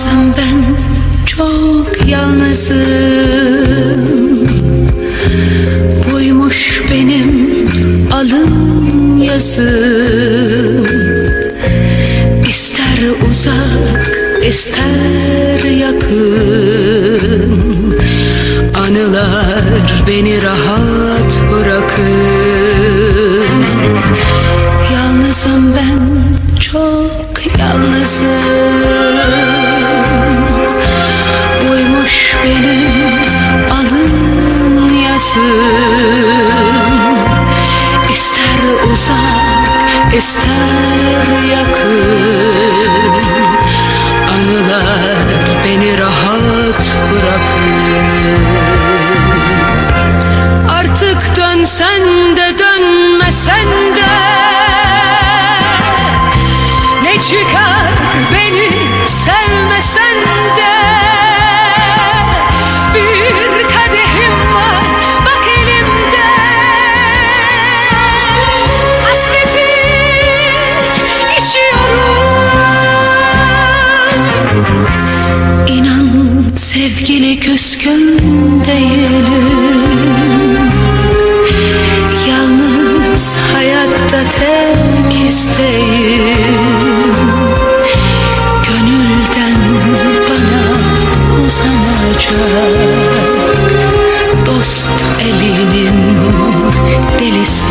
Yalnızım ben çok yalnızım. Buymuş benim alın yazım. İster uzak ister yakın. Uzak ister yakın. Anılar beni rahat bırakın Artık dönsen de sevgili küskün değilim Yalnız hayatta tek isteğim. Gönülden bana uzanacak Dost elinin delisi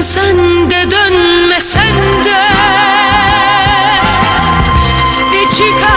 Dönsen de dönmesen de içi